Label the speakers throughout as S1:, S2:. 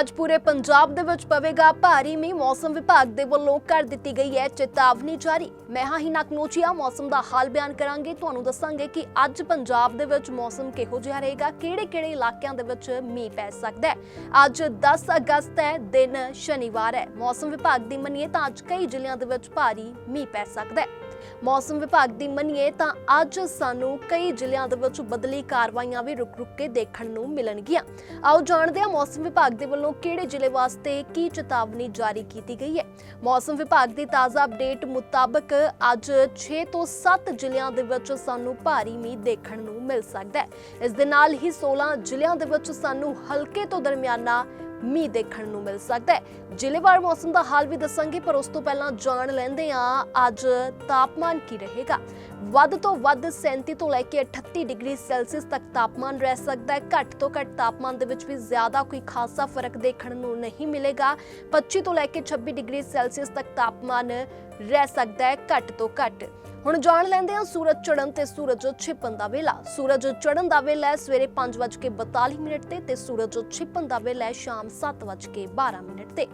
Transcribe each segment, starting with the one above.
S1: ਅੱਜ ਪੂਰੇ ਪੰਜਾਬ ਦੇ ਵਿੱਚ ਪਵੇਗਾ ਭਾਰੀ ਮੀਂਹ। ਮੌਸਮ ਵਿਭਾਗ ਦੇ ਵੱਲੋਂ ਕਰ ਦਿੱਤੀ ਗਈ ਹੈ ਚੇਤਾਵਨੀ ਜਾਰੀ। ਮੈਂ ਹਾਂ ਹਿਨਾ ਕਨੋਚੀਆ। ਮੌਸਮ ਦਾ ਹਾਲ ਬਿਆਨ ਕਰਾਂਗੇ। ਤੁਹਾਨੂੰ ਦੱਸਾਂਗੇ ਕਿ ਅੱਜ ਪੰਜਾਬ ਦੇ ਵਿੱਚ ਮੌਸਮ ਕਿਹੋ ਜਿਹਾ ਰਹੇਗਾ, ਕਿਹੜੇ-ਕਿਹੜੇ ਇਲਾਕਿਆਂ ਦੇ ਵਿੱਚ ਮੀਂਹ ਪੈ ਸਕਦਾ ਹੈ। ਅੱਜ 10 ਅਗਸਤ ਹੈ, ਦਿਨ ਸ਼ਨੀਵਾਰ ਹੈ। ਮੌਸਮ ਵਿਭਾਗ ਦੀ ਮੰਨੀਏ ਤਾਂ ਅੱਜ ਕਈ ਜ਼ਿਲ੍ਹਿਆਂ ਦੇ ਵਿੱਚ ਭਾਰੀ ਮੀਂਹ ਪੈ ਸਕਦਾ ਹੈ। ਮੌਸਮ ਵਿਭਾਗ ਦੀ ਮੰਨੀਏ ਤਾਂ ਅੱਜ ਸਾਨੂੰ ਕਈ ਜ਼ਿਲ੍ਹਿਆਂ ਦੇ ਵਿੱਚ ਬਦਲੀ ਕਾਰਵਾਈਆਂ ਵੀ ਰੁਕ-ਰੁਕ ਕੇ ਦੇਖਣ ਨੂੰ ਮਿਲਣਗੀਆਂ। ਆਓ ਜਾਣਦੇ ਹਾਂ ਮੌਸਮ ਵਿਭਾਗ ਦੇ ਵੱਲੋਂ ਕਿਹੜੇ ਜ਼ਿਲ੍ਹੇ ਵਾਸਤੇ ਕੀ ਚੇਤਾਵਨੀ ਜਾਰੀ ਕੀਤੀ ਗਈ ਹੈ। ਮੌਸਮ ਵਿਭਾਗ ਦੀ ਤਾਜ਼ਾ ਅਪਡੇਟ ਮੁਤਾਬਕ ਅੱਜ 6 ਤੋਂ 7 ਜ਼ਿਲ੍ਹਿਆਂ ਦੇ ਵਿੱਚ ਸਾਨੂੰ ਭਾਰੀ ਮੀਂਹ ਦੇਖਣ ਨੂੰ ਮਿਲ ਸਕਦਾ ਹੈ। ਇਸ ਦੇ ਨਾਲ ਹੀ 16 ਜ਼ਿਲ੍ਹਿਆਂ ਦੇ ਵਿੱਚ ਸਾਨੂੰ ਹਲਕੇ ਤੋਂ ਦਰਮਿਆਨਾ ਮੀਂਹ ਦੇਖਣ ਨੂੰ ਮਿਲ ਸਕਦਾ ਹੈ। ਜ਼ਿਲ੍ਹੇਵਾਰ ਮੌਸਮ ਦਾ ਹਾਲ ਵੀ ਦੱਸਾਂਗੇ, ਪਰ ਉਸ ਤੋਂ ਪਹਿਲਾਂ ਜਾਣ ਲੈਂਦੇ ਹਾਂ। ਅੱਜ ਤਾਪਮਾਨ ਕੀ ਰਹੇਗਾ? ਵੱਧ ਤੋਂ ਵੱਧ 37 ਤੋਂ ਲੈ ਕੇ 38 ਡਿਗਰੀ ਸੈਲਸੀਅਸ ਤੱਕ ਤਾਪਮਾਨ ਰਹਿ ਸਕਦਾ ਹੈ। ਘੱਟ ਤੋਂ ਘੱਟ ਤਾਪਮਾਨ ਦੇ ਵਿੱਚ ਵੀ ਜ਼ਿਆਦਾ ਕੋਈ ਖਾਸਾ ਫ਼ਰਕ ਦੇਖਣ ਨੂੰ ਨਹੀਂ ਮਿਲੇਗਾ। 25 ਤੋਂ ਲੈ ਕੇ 26 ਡਿਗਰੀ ਸੈਲਸੀਅਸ ਤੱਕ ਤਾਪਮਾਨ ਰਹਿ ਸਕਦਾ ਹੈ, ਘੱਟ ਤੋਂ ਘੱਟ। ਹੁਣ ਜਾਣ ਲੈਂਦੇ ਹਾਂ ਸੂਰਜ ਚੜ੍ਹਨ ਤੇ ਸੂਰਜ ਛਿਪਣ ਦਾ ਵੇਲਾ। ਸੂਰਜ ਚੜ੍ਹਨ ਦਾ ਵੇਲਾ ਹੈ ਸਵੇਰੇ 5:42 ਮਿੰਟ ਤੇ ਤੇ ਸੂਰਜ ਛਿਪਣ ਦਾ ਵੇਲਾ ਹੈ ਸ਼ਾਮ 7:12 ਮਿੰਟ ਤੇ।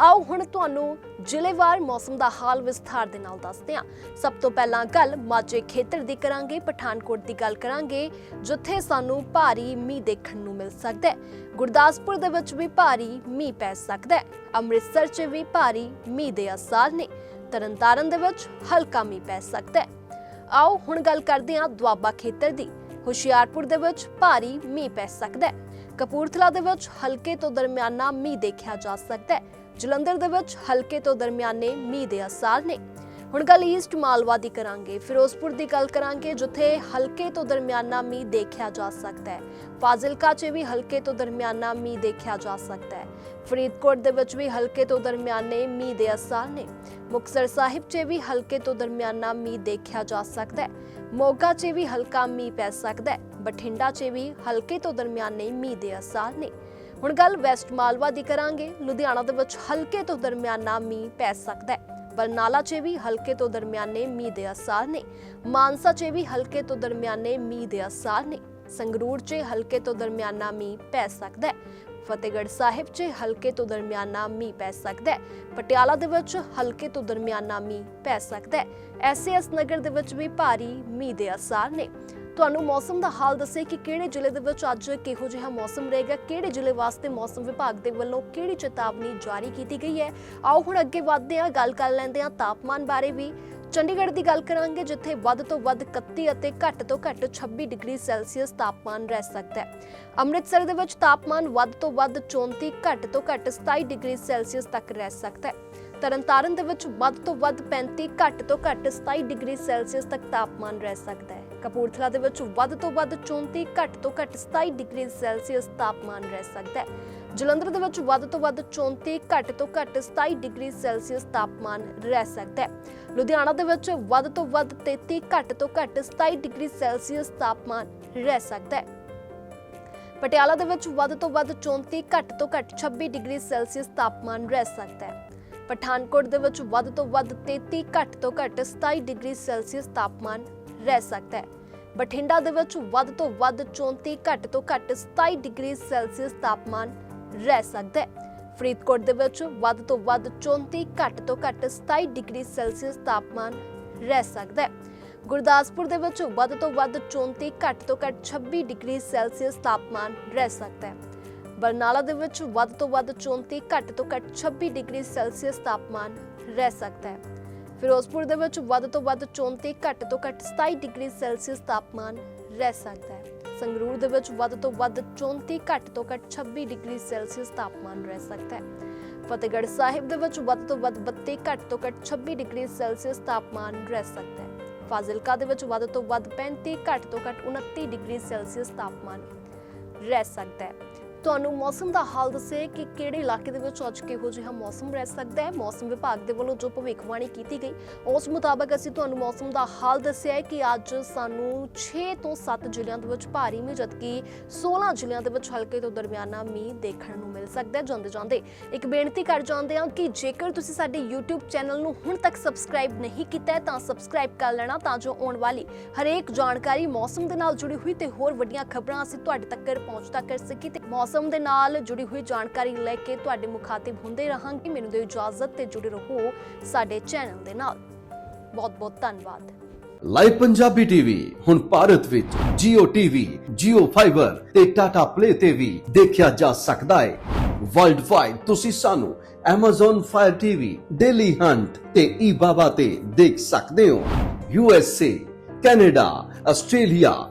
S1: ਆਓ ਹੁਣ ਤੁਹਾਨੂੰ ਜ਼ਿਲ੍ਹੇਵਾਰ ਮੌਸਮ ਦਾ ਹਾਲ ਵਿਸਥਾਰ ਦੇ ਨਾਲ ਦੱਸਦੇ ਹਾਂ। ਸਭ ਤੋਂ ਪਹਿਲਾਂ ਗੱਲ ਮਾਝੇ ਖੇਤਰ ਦੀ ਕਰਾਂਗੇ, ਪਠਾਨਕੋਟ ਦੀ ਗੱਲ ਕਰਾਂਗੇ, ਜਿੱਥੇ ਸਾਨੂੰ ਭਾਰੀ ਮੀਂਹ ਦੇਖਣ ਨੂੰ ਮਿਲ ਸਕਦਾ ਹੈ। ਗੁਰਦਾਸਪੁਰ ਦੇ ਵਿੱਚ ਵੀ ਭਾਰੀ ਮੀਂਹ ਪੈ ਸਕਦਾ ਹੈ। ਅੰਮ੍ਰਿਤਸਰ 'ਚ ਵੀ ਭਾਰੀ ਮੀਂਹ ਦੇ ਅਸਾਰ ਨੇ। ਤਰਨਤਾਰਨ ਦੇ ਵਿੱਚ ਹਲਕਾ ਮੀਂਹ ਪੈ ਸਕਦਾ ਹੈ। ਆਓ ਹੁਣ ਗੱਲ ਕਰਦੇ ਹਾਂ ਦੁਆਬਾ ਖੇਤਰ ਦੀ। ਹੁਸ਼ਿਆਰਪੁਰ ਦੇ ਵਿੱਚ ਭਾਰੀ ਮੀਂਹ ਪੈ ਸਕਦਾ ਹੈ। ਕਪੂਰਥਲਾ ਦੇ ਵਿੱਚ ਹਲਕੇ ਤੋਂ ਦਰਮਿਆਨਾ ਮੀਂਹ ਦੇਖਿਆ ਜਾ ਸਕਦਾ ਹੈ। ਜਲੰਧਰ ਦੇ ਵਿੱਚ ਹਲਕੇ ਤੋਂ ਦਰਮਿਆਨੇ ਮੀਂਹ ਦੇ ਅਸਾਰ ਨੇ। ਹੁਣ ਗੱਲ ਈਸਟ ਮਾਲਵਾ ਦੀ ਕਰਾਂਗੇ, ਫਿਰੋਜ਼ਪੁਰ ਦੀ ਗੱਲ ਕਰਾਂਗੇ, ਜਿੱਥੇ ਹਲਕੇ ਤੋਂ ਦਰਮਿਆਨਾ ਮੀਂਹ ਦੇਖਿਆ ਜਾ ਸਕਦਾ ਹੈ। ਫਾਜ਼ਿਲਕਾ 'ਚ ਵੀ ਹਲਕੇ ਤੋਂ ਦਰਮਿਆਨਾ ਮੀਂਹ ਦੇਖਿਆ ਜਾ ਸਕਦਾ ਹੈ। ਫਰੀਦਕੋਟ ਦੇ ਵਿੱਚ ਵੀ ਹਲਕੇ ਤੋਂ ਦਰਮਿਆਨੇ ਮੀਂਹ ਦੇ ਅਸਾਰ ਨੇ। ਮੁਕਤਸਰ ਸਾਹਿਬ 'ਚ ਵੀ ਹਲਕੇ ਤੋਂ ਦਰਮਿਆਨਾ ਮੀਂਹ ਦੇਖਿਆ ਜਾ ਸਕਦਾ ਹੈ। ਮੋਗਾ 'ਚ ਵੀ ਹਲਕਾ ਮੀਂਹ ਪੈ ਸਕਦਾ ਹੈ। ਬਠਿੰਡਾ 'ਚ ਵੀ ਹਲਕੇ ਤੋਂ ਦਰਮਿਆਨੇ ਮੀਂਹ ਦੇ ਅਸਾਰ ਨੇ। ਹੁਣ ਗੱਲ ਵੈਸਟ ਮਾਲਵਾ ਦੀ ਕਰਾਂਗੇ। ਲੁਧਿਆਣਾ ਦੇ ਵਿੱਚ ਹਲਕੇ ਤੋਂ ਦਰਮਿਆਨਾ ਮੀਂਹ ਪੈ ਸਕਦਾ ਹੈ। ਬਰਨਾਲਾ 'ਚ ਵੀ, ਹਲਕੇ ਤੋਂ ਦਰਮਿਆਨੇ ਮੀਂਹ ਦੇ ਅਸਾਰ ਨੇ। ਮਾਨਸਾ 'ਚ ਵੀ, ਹਲਕੇ ਤੋਂ ਦਰਮਿਆਨੇ ਮੀਂਹ ਦੇ ਅਸਾਰ ਨੇ। ਸੰਗਰੂਰ 'ਚ ਹਲਕੇ ਤੋਂ ਦਰਮਿਆਨਾ ਮੀਂਹ ਪੈ ਸਕਦਾ ਹੈ। ਫਤਿਹਗੜ੍ਹ ਸਾਹਿਬ 'ਚ ਹਲਕੇ ਤੋਂ ਦਰਮਿਆਨਾ ਮੀਂਹ ਪੈ ਸਕਦਾ ਹੈ। ਪਟਿਆਲਾ ਦੇ ਵਿੱਚ ਹਲਕੇ ਤੋਂ ਦਰਮਿਆਨਾ ਮੀਂਹ ਪੈ ਸਕਦਾ ਹੈ। ਐਸਐਸ ਨਗਰ ਦੇ ਵਿੱਚ ਵੀ ਭਾਰੀ ਮੀਂਹ ਦੇ ਅਸਾਰ ਨੇ। ਤੁਹਾਨੂੰ ਮੌਸਮ ਦਾ ਹਾਲ ਦੱਸੇ ਕਿ ਕਿਹੜੇ ਜ਼ਿਲ੍ਹੇ ਦੇ ਵਿੱਚ ਅੱਜ ਕਿਹੋ ਜਿਹਾ ਮੌਸਮ ਰਹੇਗਾ ਕਿਹੜੇ ਜ਼ਿਲ੍ਹੇ ਵਾਸਤੇ ਮੌਸਮ ਵਿਭਾਗ ਦੇ ਵੱਲੋਂ ਕਿਹੜੀ ਚੇਤਾਵਨੀ ਜਾਰੀ ਕੀਤੀ ਗਈ ਹੈ? ਆਓ ਹੁਣ ਅੱਗੇ ਵਧਦੇ ਹਾਂ, ਗੱਲ ਕਰ ਲੈਂਦੇ ਹਾਂ ਤਾਪਮਾਨ ਬਾਰੇ ਵੀ। ਚੰਡੀਗੜ੍ਹ ਦੀ ਗੱਲ ਕਰਾਂਗੇ, ਜਿੱਥੇ ਵੱਧ ਤੋਂ ਵੱਧ 31 ਅਤੇ ਘੱਟ ਤੋਂ ਘੱਟ 26 ਡਿਗਰੀ ਸੈਲਸੀਅਸ ਤਾਪਮਾਨ ਰਹਿ ਸਕਦਾ ਹੈ। ਅੰਮ੍ਰਿਤਸਰ ਦੇ ਵਿੱਚ ਤਾਪਮਾਨ ਵੱਧ ਤੋਂ ਵੱਧ 34 ਘੱਟ ਤੋਂ ਘੱਟ 27 ਡਿਗਰੀ ਸੈਲਸੀਅਸ ਤੱਕ ਰਹਿ ਸਕਦਾ ਹੈ। ਤਰਨਤਾਰਨ ਦੇ ਵਿੱਚ ਵੱਧ ਤੋਂ ਵੱਧ 35 ਘੱਟ ਤੋਂ ਘੱਟ 27 ਡਿਗਰੀ ਸੈਲਸੀਅਸ ਤੱਕ ਤਾਪਮਾਨ ਰਹਿ ਸਕਦਾ ਹੈ। ਕਪੂਰਥਲਾ ਦੇ ਵਿੱਚ ਵੱਧ ਤੋਂ ਵੱਧ 34 ਘੱਟ ਤੋਂ ਘੱਟ 27 ਡਿਗਰੀ ਸੈਲਸੀਅਸ ਤਾਪਮਾਨ ਰਹਿ ਸਕਦਾ ਹੈ। ਜਲੰਧਰ ਦੇ ਵਿੱਚ ਵੱਧ ਤੋਂ ਵੱਧ 34 ਘੱਟ ਤੋਂ ਘੱਟ 27 ਡਿਗਰੀ ਸੈਲਸੀਅਸ ਤਾਪਮਾਨ ਰਹਿ ਸਕਦਾ ਹੈ। ਲੁਧਿਆਣਾ ਦੇ ਵਿੱਚ ਵੱਧ ਤੋਂ ਵੱਧ 33 ਘੱਟ ਤੋਂ ਘੱਟ 27 ਡਿਗਰੀ ਸੈਲਸੀਅਸ ਤਾਪਮਾਨ ਰਹਿ ਸਕਦਾ ਹੈ। ਪਟਿਆਲਾ ਦੇ ਵਿੱਚ ਵੱਧ ਤੋਂ ਵੱਧ 34 ਘੱਟ ਤੋਂ ਘੱਟ 26 ਡਿਗਰੀ ਸੈਲਸੀਅਸ ਤਾਪਮਾਨ ਰਹਿ ਸਕਦਾ ਹੈ। ਪਠਾਨਕੋਟ ਦੇ ਵਿੱਚ ਵੱਧ ਤੋਂ ਵੱਧ 33 ਘੱਟ ਤੋਂ ਘੱਟ 27 ਡਿਗਰੀ ਸੈਲਸੀਅਸ ਤਾਪਮਾਨ ਰਹਿ ਸਕਦਾ ਹੈ। ਬਠਿੰਡਾ ਦੇ ਵਿੱਚ ਵੱਧ ਤੋਂ ਵੱਧ 34 ਘੱਟ ਤੋਂ ਘੱਟ 27 ਡਿਗਰੀ ਸੈਲਸੀਅਸ ਤਾਪਮਾਨ ਰਹਿ ਸਕਦਾ ਹੈ। ਫਰੀਦਕੋਟ ਦੇ ਵਿੱਚ ਵੱਧ ਤੋਂ ਵੱਧ 34 ਘੱਟ ਤੋਂ ਘੱਟ 27 ਡਿਗਰੀ ਸੈਲਸੀਅਸ ਤਾਪਮਾਨ ਰਹਿ ਸਕਦਾ ਹੈ। ਗੁਰਦਾਸਪੁਰ ਦੇ ਵਿੱਚ ਵੱਧ ਤੋਂ ਵੱਧ 34 ਘੱਟ ਤੋਂ ਘੱਟ 26 ਡਿਗਰੀ ਸੈਲਸੀਅਸ ਤਾਪਮਾਨ ਰਹਿ ਸਕਦਾ ਹੈ। ਬਰਨਾਲਾ ਦੇ ਵਿੱਚ ਵੱਧ ਤੋਂ ਵੱਧ 34 ਘੱਟ ਤੋਂ ਘੱਟ 26 ਡਿਗਰੀ ਸੈਲਸੀਅਸ ਤਾਪਮਾਨ ਰਹਿ ਸਕਦਾ ਹੈ। ਫਿਰੋਜ਼ਪੁਰ ਦੇ ਵਿੱਚ ਵੱਧ ਤੋਂ ਵੱਧ 34 ਘੱਟ ਤੋਂ ਘੱਟ 27 ਡਿਗਰੀ ਸੈਲਸੀਅਸ ਤਾਪਮਾਨ ਰਹਿ ਸਕਦਾ ਹੈ। ਸੰਗਰੂਰ ਦੇ ਵਿੱਚ ਵੱਧ ਤੋਂ ਵੱਧ 34 ਘੱਟ ਤੋਂ ਘੱਟ 26 ਡਿਗਰੀ ਸੈਲਸੀਅਸ ਤਾਪਮਾਨ ਰਹਿ ਸਕਦਾ ਹੈ। ਫਤਿਹਗੜ੍ਹ ਸਾਹਿਬ ਦੇ ਵਿੱਚ ਵੱਧ ਤੋਂ ਵੱਧ 32 ਘੱਟ ਤੋਂ ਘੱਟ 26 ਡਿਗਰੀ ਸੈਲਸੀਅਸ ਤਾਪਮਾਨ ਰਹਿ ਸਕਦਾ ਹੈ। ਫਾਜ਼ਿਲਕਾ ਦੇ ਵਿੱਚ ਵੱਧ ਤੋਂ ਵੱਧ 35 ਘੱਟ ਤੋਂ ਘੱਟ 29 ਡਿਗਰੀ ਸੈਲਸੀਅਸ ਤਾਪਮਾਨ ਰਹਿ ਸਕਦਾ ਹੈ। ਤੁਹਾਨੂੰ ਮੌਸਮ ਦਾ ਹਾਲ ਦੱਸੇ ਕਿ ਕਿਹੜੇ ਇਲਾਕੇ ਦੇ ਵਿੱਚ ਅੱਜ ਕਿਹੋ ਜਿਹਾ ਮੌਸਮ ਰਹਿ ਸਕਦਾ ਹੈ? ਮੌਸਮ ਵਿਭਾਗ ਦੇ ਵੱਲੋਂ ਜੋ ਭਵਿੱਖਬਾਣੀ ਕੀਤੀ ਗਈ, ਉਸ ਮੁਤਾਬਕ ਅਸੀਂ ਤੁਹਾਨੂੰ ਮੌਸਮ ਦਾ ਹਾਲ ਦੱਸਿਆ ਹੈ ਕਿ ਅੱਜ ਸਾਨੂੰ 6 ਤੋਂ 7 ਜ਼ਿਲ੍ਹਿਆਂ ਦੇ ਵਿੱਚ ਭਾਰੀ ਮੀਂਹ, ਜਦਕਿ 16 ਜ਼ਿਲ੍ਹਿਆਂ ਦੇ ਵਿੱਚ ਹਲਕੇ ਤੋਂ ਦਰਮਿਆਨਾ ਮੀਂਹ ਦੇਖਣ ਨੂੰ ਮਿਲ ਸਕਦਾ ਹੈ ਜਾਂਦੇ ਜਾਂਦੇ। ਇੱਕ ਬੇਨਤੀ ਕਰ ਜਾਂਦੇ ਹਾਂ ਕਿ ਜੇਕਰ ਤੁਸੀਂ ਸਾਡੇ YouTube ਚੈਨਲ ਨੂੰ ਹੁਣ ਤੱਕ ਸਬਸਕ੍ਰਾਈਬ ਨਹੀਂ ਕੀਤਾ ਹੈ, ਤਾਂ ਸਬਸਕ੍ਰਾਈਬ ਕਰ ਲੈਣਾ, ਤਾਂ ਜੋ ਆਉਣ ਵਾਲੀ ਹਰੇਕ ਜਾਣਕਾਰੀ ਮੌਸਮ ਦੇ ਨਾਲ ਜੁੜੀ ਹੋਈ ਤੇ ਹੋਰ ਵੱਡੀਆਂ ਖਬਰਾਂ ਅਸੀਂ ਤੁਹਾਡੇ ਤੱਕ ਪਹੁੰਚਦਾ ਕਰ ਸਕੀਏ ਤੇ ਮੌਸਮ ਦੇ ਨਾਲ ਜੁੜੀ ਹੋਈ ਜਾਣਕਾਰੀ ਲੈ ਕੇ ਤੁਹਾਡੇ ਮੁਖਾਤਿਬ ਹੁੰਦੇ ਰਹਾਂਗੇ। ਮੈਨੂੰ ਦਿਓ ਇਜਾਜ਼ਤ ਤੇ ਜੁੜੇ ਰਹੋ ਸਾਡੇ ਚੈਨਲ ਦੇ ਨਾਲ। ਬਹੁਤ ਬਹੁਤ ਧੰਨਵਾਦ।
S2: ਲਾਈਵ ਪੰਜਾਬੀ ਟੀਵੀ ਹੁਣ ਭਾਰਤ ਵਿੱਚ Jio TV, Jio Fiber ਤੇ Tata Play ਤੇ ਵੀ ਦੇਖਿਆ ਜਾ ਸਕਦਾ ਹੈ। ਵਰਲਡ ਵਾਈਡ ਤੁਸੀਂ ਸਾਨੂੰ Amazon Fire TV, Daily Hunt ਤੇ eBaba ਤੇ ਦੇਖ ਸਕਦੇ ਹੋ। USA, Canada, Australia,